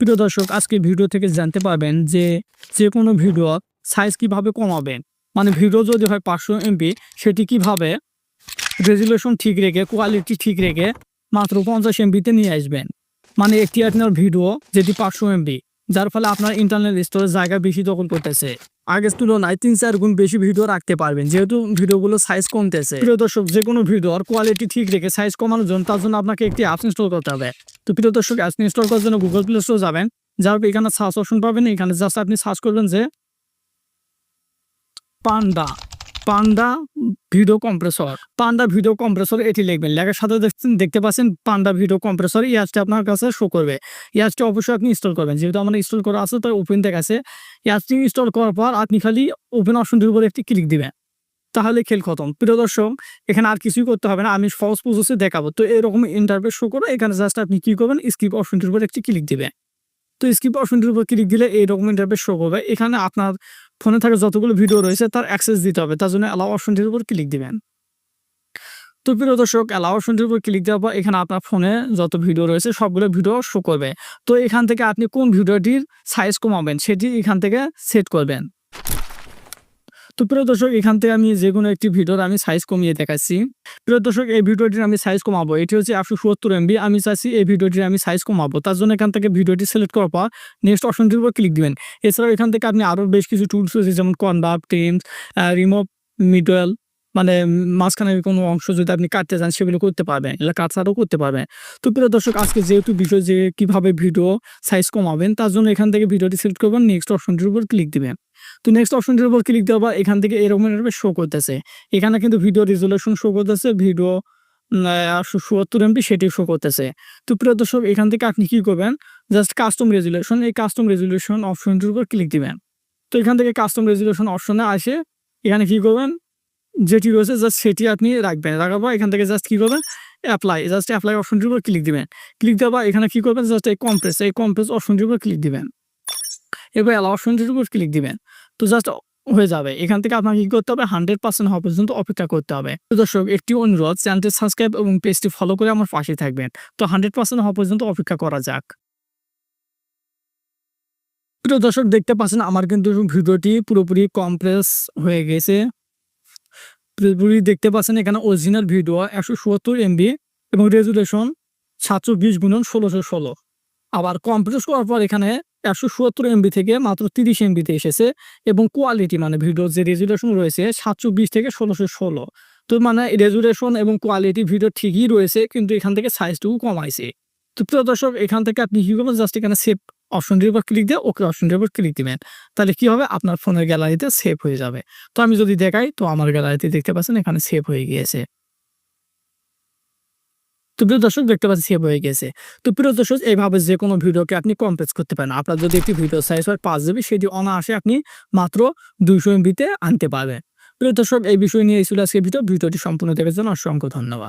প্রিয় দর্শক, আজকে ভিডিও থেকে জানতে পারবেন যে যে কোনো ভিডিও সাইজ কীভাবে কমাবেন? মানে ভিডিও যদি হয় পাঁচশো এমবি সেটি কীভাবে রেজুলেশন ঠিক রেখে কোয়ালিটি ঠিক রেখে মাত্র পঞ্চাশ এমবিতে নিয়ে আসবেন? মানে একটি আপনার ভিডিও যেটি পাঁচশো এমবি যার ফলে আপনার ইন্টারনেট স্টোরেজ জায়গা বেশি দখল করতেছে। আগের তুলনায় তিন চার গুণ বেশি ভিডিও রাখতে পারবেন। যেহেতু ভিডিওগুলো সাইজ কমতেছে। প্রিয় দর্শক, যে কোনো ভিডিওর কোয়ালিটি ঠিক রেখে সাইজ কমানোর জন্য তার জন্য আপনাকে একটি অ্যাপস ইনস্টল করতে হবে। তো প্রিয় দর্শক অ্যাপস ইনস্টল করার জন্য গুগল প্লে স্টোর যাবেন। যার এখানে সার্চ অপশন পাবেন। এখানে জাস্ট আপনি সার্চ করবেন যে Panda Panda video compressor. Panda video compressor এটি লিখবেন। লেখার সাথে দেখছেন, দেখতে পাচ্ছেন, পান্ডা ভিডিও কম্প্রেসর এই অ্যাপসটা আপনার কাছে শো করবে। এই অ্যাপসটা অবশ্যই আপনি ইনস্টল করবেন। যেহেতু আমার ইনস্টল করা আছে, তাই ওপেন দেখাচ্ছে এই অ্যাপসটি ইনস্টল করার পর আপনি খালি ওপেন অপশনটির উপর একটি ক্লিক দিবেন। তাহলে খেল খতম। প্রিয় দর্শক, এখানে আর কিছুই করতে হবে না। আমি সহজ প্রসেসে দেখাবো। তো এরকম ইন্টারভেস শো করে এখানে জাস্ট আপনি কি করবেন? স্কিপ অপশনটির উপর একটি ক্লিক দিবেন। তো স্কিপ অপশনটির উপর ক্লিক দিলে এইরকম ইন্টারভেস শো করবে। এখানে আপনার ফোনে থাকা যতগুলো ভিডিও রয়েছে, তার অ্যাক্সেস দিতে হবে। তার জন্য অ্যালাউ অপশনটির উপর ক্লিক দিবেন। তো প্রিয় দর্শক অ্যালাউ অপশনটির উপর ক্লিক দেওয়ার পর এখানে আপনার ফোনে যত ভিডিও রয়েছে, সবগুলো ভিডিও শো করবে। তো এখান থেকে আপনি কোন ভিডিওটির সাইজ কমাবেন, সেটি এখান থেকে সেট করবেন। তো প্রিয় দর্শক, এখান থেকে আমি যে কোনো একটি ভিডিওর আমি সাইজ কমিয়ে দেখাচ্ছি। প্রিয় দর্শক, এই ভিডিওটির আমি সাইজ কমাবো। এটি হচ্ছে একশো সত্তর এমবি আমি চাইছি এই ভিডিওটির আমি সাইজ কমাবো। তার জন্য এখান থেকে ভিডিওটি সিলেক্ট করার পর নেক্সট অপশনটির উপর ক্লিক দিবেন। এছাড়াও এখান থেকে আপনি আরও বেশ কিছু টুলস রয়েছে, যেমন কনভার্ট টিমস রিমোভ মিডওয়েল মানে মাঝখানে কোনো অংশ যদি আপনি কাটতে চান, সেগুলো করতে পারবেন এটা কাট ছাড়াও করতে পারবেন। তো প্রিয় দর্শক, আজকে যেহেতু বিষয় যে কীভাবে ভিডিও সাইজ কমাবেন, তার জন্য এখান থেকে ভিডিওটি সিলেক্ট করবেন নেক্সট অপশনটির উপর ক্লিক দিবেন। তো নেক্সট অপশনটির উপর ক্লিক দেওয়ার পর এখান থেকে এরকম এরকম শো করতেছে। এখানে কিন্তু ভিডিও রেজুলেশন শো করতেছে ভিডিও সত্তর এমপি সেটি শো করতেছে। তো প্রিয় দর্শক, এখান থেকে আপনি কি করবেন? জাস্ট কাস্টম রেজুলেশন এই কাস্টম রেজুলেশন অপশনটির উপর ক্লিক দিবেন। তো এখান থেকে কাস্টম রেজুলেশন অপশনে আসে, এখানে কি করবেন? যেটি রয়েছে জাস্ট সেটি আপনি রাখবেন। রাখার পর এখান থেকে জাস্ট কী করবেন? অ্যাপ্লাই জাস্ট অ্যাপ্লাই অপশনটির উপর ক্লিক দিবেন। ক্লিক দেওয়ার এখানে কী করবেন? জাস্ট এই কম্প্রেস এই কম্প্রেস অপশনটির উপর ক্লিক দিবেন। এবার অ্যালাউ অপশনটির উপর ক্লিক দিবেন। তো জাস্ট হয়ে যাবে। এখান থেকে আপনাকে কী করতে হবে? হান্ড্রেড পার্সেন্ট হওয়া পর্যন্ত অপেক্ষা করতে হবে। তো দর্শক, একটি অনুরোধ চ্যানেলটি সাবস্ক্রাইব এবং পেজটি ফলো করে আমার পাশে থাকবেন। তো হান্ড্রেড পার্সেন্ট হওয়া পর্যন্ত অপেক্ষা করা যাক। প্রিয় দর্শক, দেখতে পাচ্ছেন আমার কিন্তু ভিডিওটি পুরোপুরি কমপ্রেস হয়ে গেছে। দেখতে পাচ্ছেন এখানে অরিজিনাল ভিডিও একশো সত্তর এমবি এবং রেজুলেশন সাতশো বিশ গুণন ষোলোশো ষোলো। আবার কম্প্রেস করার পর এখানে একশো সত্তর এমবি থেকে মাত্র তিরিশ এমবিতে এসেছে এবং কোয়ালিটি মানে ভিডিওর যে রেজুলেশন রয়েছে সাতশো বিশ থেকে ষোলোশো ষোলো। তো মানে রেজুলেশন এবং কোয়ালিটি ভিডিও ঠিকই রয়েছে, কিন্তু এখান থেকে সাইজটুকু কমাইছে। তো প্রিয় দর্শক, এখান থেকে আপনি কি করবেন? জাস্ট এখানে সেভ অপশনটির উপর ক্লিক দিয়ে ওকে অপশনটির উপর ক্লিক দিবেন। তাহলে কি হবে? আপনার ফোনের গ্যালারিতে সেভ হয়ে যাবে। তো আমি যদি দেখাই, তো আমার গ্যালারিতে দেখতে পাচ্ছেন এখানে সেভ হয়ে গিয়েছে। তো প্রিয় দর্শক, দেখতে পাচ্ছি সেভ হয়ে গেছে তো প্রিয় দর্শক, এইভাবে যে কোনো ভিডিওকে আপনি কম্প্রেস করতে পারেন। আপনার যদি একটি ভিডিও সাইজ হয় পাঁচ জিবি সেটি অনায়াসে আপনি মাত্র দুইশো এমবিতে আনতে পারবেন। প্রিয় দর্শক, এই বিষয় নিয়ে এই ছিল আজকে ভিডিও। ভিডিওটি সম্পূর্ণ দেখার জন্য অসংখ্য ধন্যবাদ।